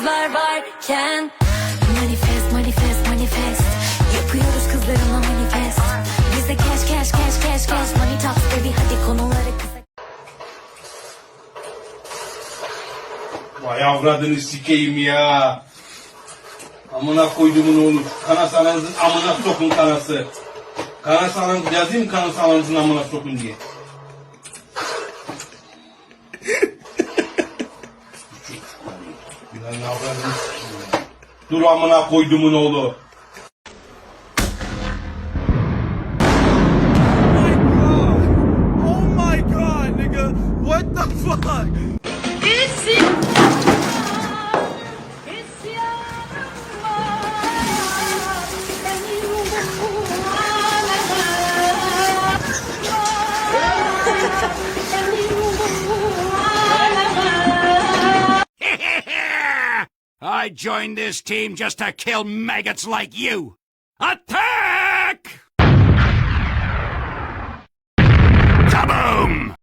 kızlar varken. Manifest manifest manifest. Yapıyoruz kızlarımla manifest. Bizde cash cash cash cash cash. Money talks baby. Hadi konuları kısa. Vay avradını sikeyim ya. Amına koyduğumun oğlu. Kanasananızın amına sokun kanası. Kanasananız yazayım kanasananızın amına sokun diye? Ya. Dur amına koyduğumun oğlu. I joined this team just to kill maggots like you. Attack! Kaboom!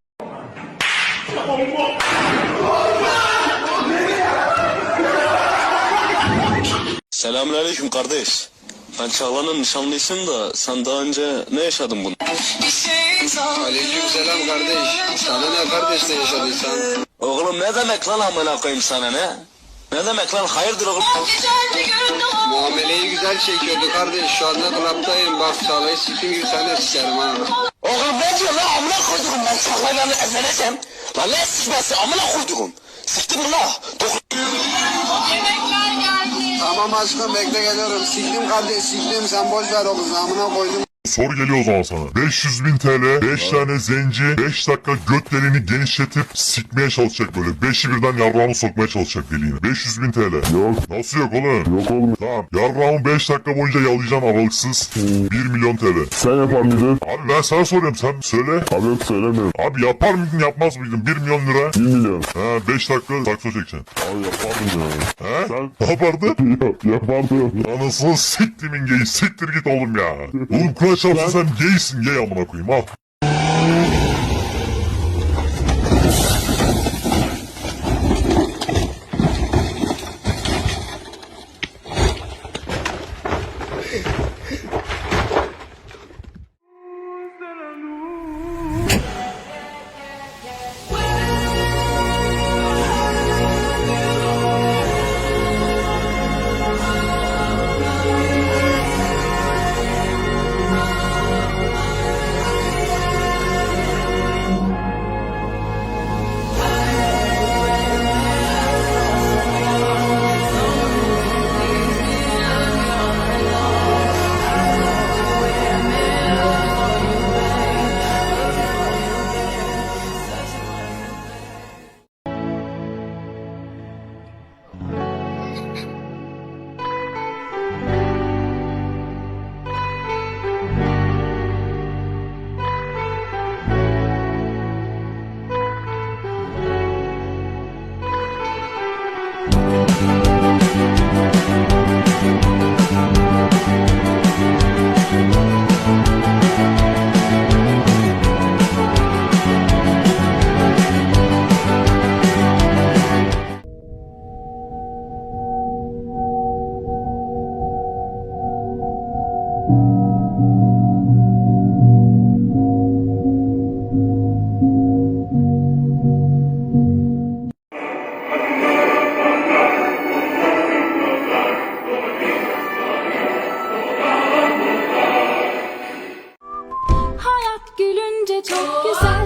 Selamünaleyküm kardeş. Ben Çağla'nın nişanlısıyım da sen daha önce ne yaşadın bunu? Aleykümselam kardeş. Sana ne kardeş ne yaşadıysan? Oğlum ne demek lan amına koyayım sana ne? Ne demek lan hayırdır oğlum? Muameleyi güzel çekiyordu kardeş. Şu anda klaptayım. Bak Çağla'yı siktim gibi sen de sikerim ha. Oğlum ne diyor lan amına koyduğum ben Çağla'yla evleneceğim. Lan ne sıçması amına koyduğum. Siktim lan? Tamam aşkım bekle geliyorum. Siktim kardeş siktim. Sen boş ver o kızı. Amına koydum. Soru geliyor o zaman sana. 500 bin TL, 5 tane zenci, 5 dakika göt deliğini genişletip sikmeye çalışacak böyle. 5'i birden yarrağımı sokmaya çalışacak deliğine. 500 bin TL. Yok. Nasıl yok oğlum? Yok oğlum. Tamam. Yarrağımı 5 dakika boyunca yalayacaksın aralıksız. 1 milyon TL. Sen yapar mıydın? Abi ben sana soruyorum sen söyle. Abi yok söylemiyorum. Abi yapar mıydın yapmaz mıydın? 1 milyon lira. 1 milyon. Ha 5 dakika sakso çekeceksin. Abi yapardım ya. He? Sen- Ne yapardın? Yok yapardım. Anasını siktimin geyi siktir git oğlum ya. Oğlum Kur'an çarpsın sen geysin gey amına koyayım al. 좋겠어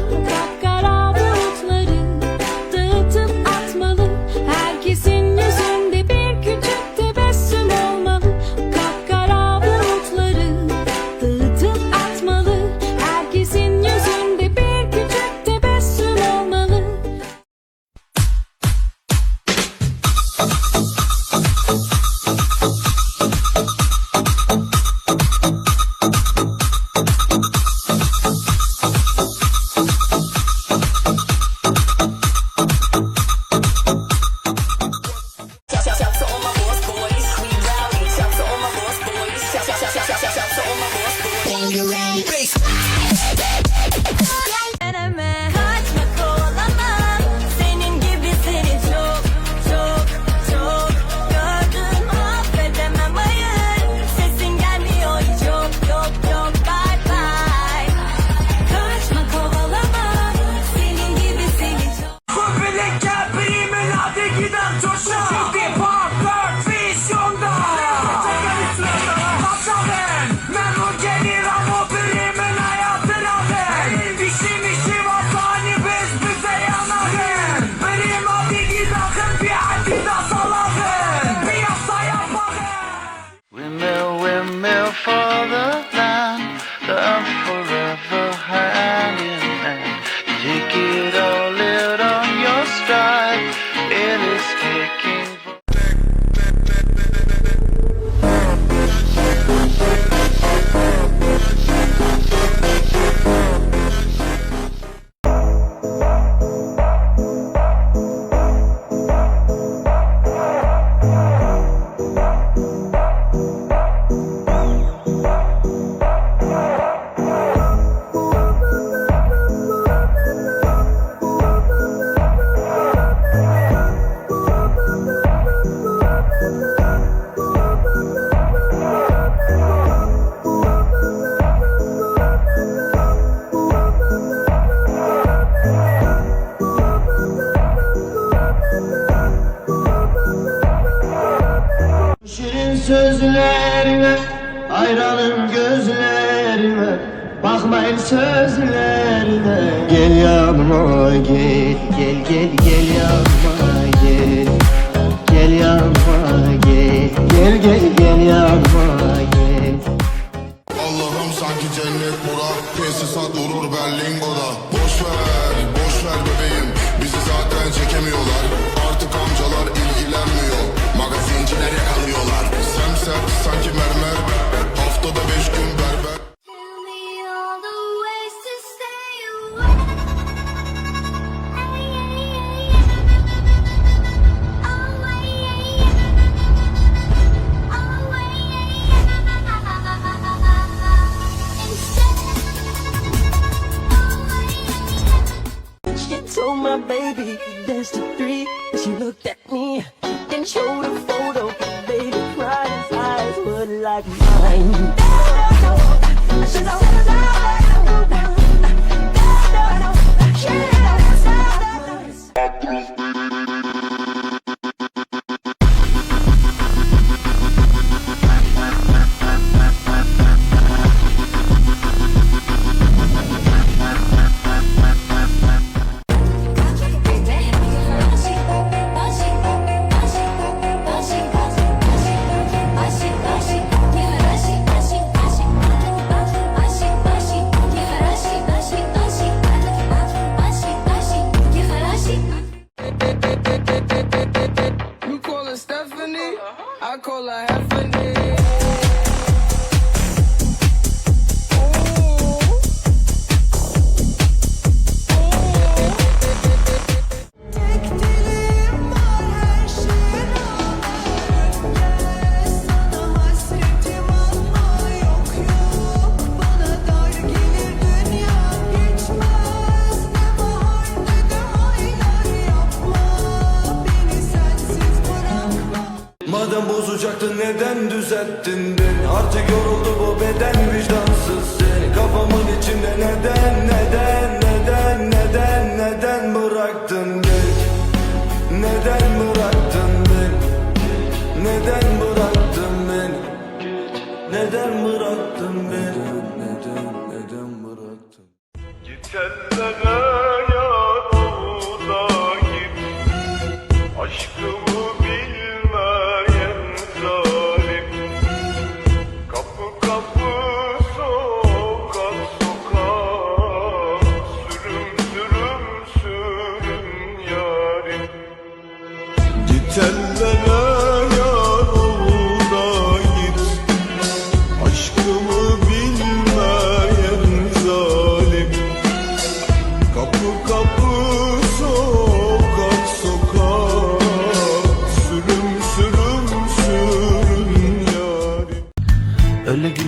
sözlerine Hayranım gözlerine Bakmayın sözlerine Gel yanıma gel Gel gel gel yanıma gel. Gel yanıma gel Gel gel gel yanıma gel. Allah'ım sanki cennet bura Tesisat durur ben lingoda Madem bozacaktın neden düzelttin beni? Artık yoruldu bu beden vicdansız seni. Kafamın içinde neden neden neden neden neden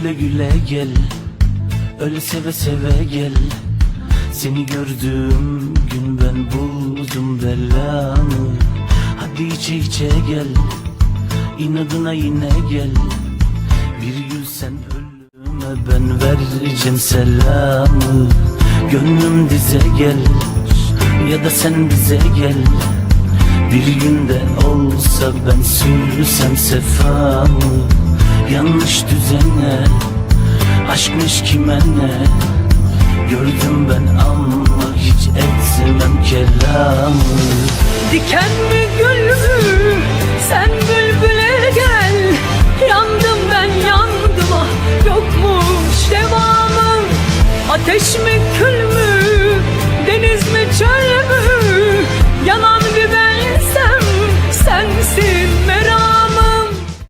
güle güle gel Öyle seve seve gel. Seni gördüğüm gün ben buldum belamı Hadi içe içe gel İnadına yine gel. Bir gün sen ölüme ben vereceğim selamı. Gönlüm dize gel Ya da sen bize gel. Bir günde olsa ben sürsem sefamı Yanlış düzene Aşkmış kime ne Gördüm ben ama hiç etmem kelamı. Diken mi